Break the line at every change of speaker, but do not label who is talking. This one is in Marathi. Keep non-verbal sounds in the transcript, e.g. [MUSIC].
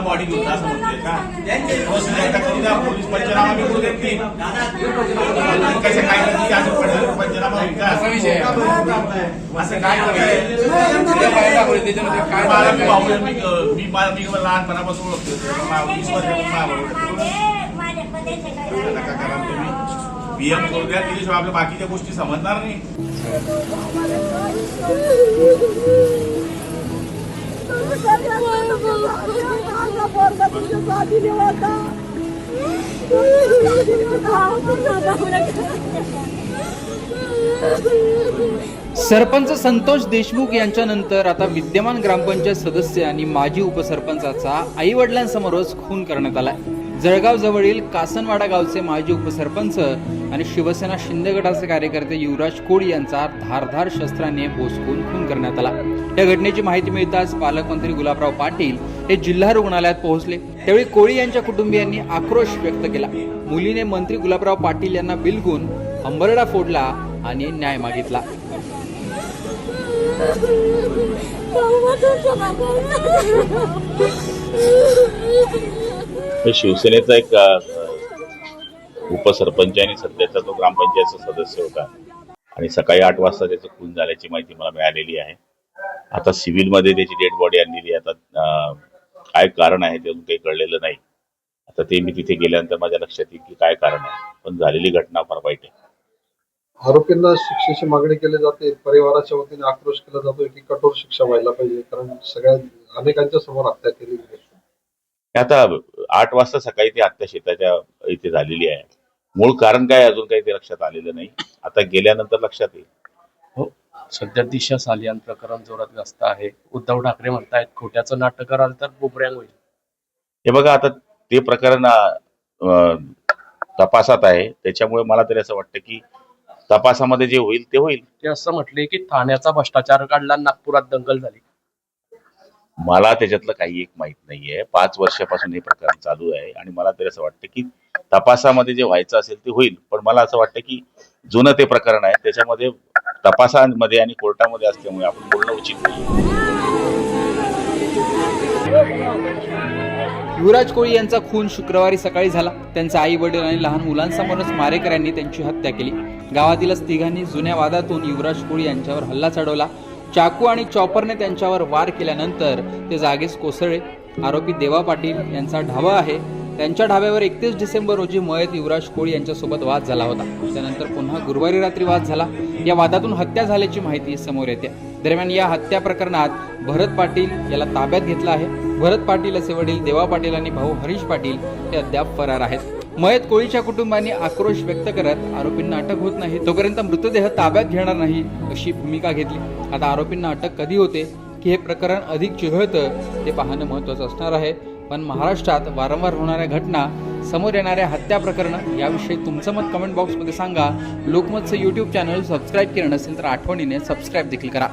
मला बॉडी जा असं म्हणतोय का करू द्या पोलीस पंचनामा मी करू देत नाही. कसं काय करते असं पडलं पंचनामा का असं काय मला मी भाऊ मी मी मला मी लहानपणापासून ओळखतो. वीस वर्षापासून मला ओळखतो. नका करा तुम्ही पीएम करू द्या त्याच्याशिवाय आपल्या बाकीच्या गोष्टी समजणार नाही.
सरपंच संतोष देशमुख यांच्यानंतर आता विद्यमान ग्रामपंचायत सदस्य आणि माजी उपसरपंचाचा आई वडिलांसमोरच खून करण्यात आलाय. जळगावजवळील कासनवाडा गावचे माजी उपसरपंच आणि शिवसेना शिंदे गटाचे कार्यकर्ते युवराज कोळी यांचा धारधार शस्त्राने बोसकून खून करण्यात आला. या घटनेची माहिती मिळताच पालकमंत्री गुलाबराव पाटील हे जिल्हा रुग्णालयात पोहोचले. त्यावेळी कोळी यांच्या कुटुंबियांनी आक्रोश व्यक्त केला. मुलीने मंत्री गुलाबराव पाटील यांना बिलगून हंबरडा फोडला आणि न्याय मागितला. [LAUGHS]
हे शिवसेनेचा एक उपसरपंच आणि सध्याचा तो ग्रामपंचायतचा सदस्य होता. आणि सकाळी आठ वाजता त्याचं खून झाल्याची माहिती मला मिळालेली आहे. आता सिव्हिलमध्ये त्याची डेड बॉडी आणलेली आता काय कारण आहे ते काही कळलेलं नाही. आता ते मी तिथे गेल्यानंतर माझ्या लक्षात येईल की काय कारण आहे. पण झालेली घटना फार वाईट आहे.
आरोपींना शिक्षेची मागणी केली जाते. परिवाराच्या वतीने आक्रोश केला जातोय की कठोर शिक्षा व्हायला पाहिजे. कारण सगळ्या अनेकांच्या समोर हत्या केली
आता आठ वाजता सकाळी ती हत्या शेताच्या इथे झालेली आहे. मूळ कारण काय अजून काही ते लक्षात आलेलं नाही. आता गेल्यानंतर लक्षात येईल.
हो सध्या दिशा सालियान प्रकरण जोरात गाजत आहे. उद्धव ठाकरे म्हणतायत खोट्याचं नाटक कराल तर बुबऱ्यांग होईल.
हे बघा आता ते प्रकरण तपासात आहे. त्याच्यामुळे मला तरी असं वाटतं की तपासामध्ये जे होईल ते होईल.
ते असं म्हटले की ठाण्याचा भ्रष्टाचार काढला नागपुरात दंगल झाली.
मला त्याच्यातलं काही एक माहीत नाहीये. पाच वर्षापासून हे प्रकरण चालू आहे आणि मला तरी असं वाटतं की तपासामध्ये जे व्हायचं असेल ते होईल. पण मला असं वाटतं की जुनं ते प्रकरण आहे. त्याच्यामध्ये तपासामध्ये आणि कोर्टामध्ये असल्यामुळे आपण बोलणं उचित नाही.
युवराज कोळी यांचा खून शुक्रवारी सकाळी झाला. त्यांचा आई वडील आणि लहान मुलांसमोरच मारेकऱ्यांनी त्यांची हत्या केली. गावातीलच तिघांनी जुन्या वादातून युवराज कोळी यांच्यावर हल्ला चढवला. चाकू आणि चॉपरने त्यांच्यावर वार केल्यानंतर ते जागीच कोसळले. आरोपी देवा पाटील यांचा ढाबा आहे. त्यांच्या ढाब्यावर एकतीस डिसेंबर रोजी मयत युवराज कोळी यांच्यासोबत वाद झाला होता. त्यानंतर पुन्हा गुरुवारी रात्री वाद झाला. या वादातून हत्या झाल्याची माहिती समोर येते. दरम्यान या हत्या प्रकरणात भरत पाटील याला ताब्यात घेतला आहे. भरत पाटील असे वडील देवा पाटील आणि भाऊ हरीश पाटील हे अद्याप फरार आहेत. मयत कोळीच्या कुटुंबांनी आक्रोश व्यक्त करत आरोपींना अटक होत नाही. तोपर्यंत मृतदेह ताब्यात घेणार नाही अशी भूमिका घेतली. आता आरोपींना अटक कधी होते की हे प्रकरण अधिक चिघळतं ते पाहणं महत्त्वाचं असणार आहे. पण महाराष्ट्रात वारंवार होणाऱ्या घटना समोर येणाऱ्या हत्या प्रकरणं याविषयी तुमचं मत कमेंट बॉक्समध्ये सांगा. लोकमतचं यूट्यूब चॅनल सबस्क्राईब केलं नसेल तर आठवणीने सबस्क्राईब देखील करा.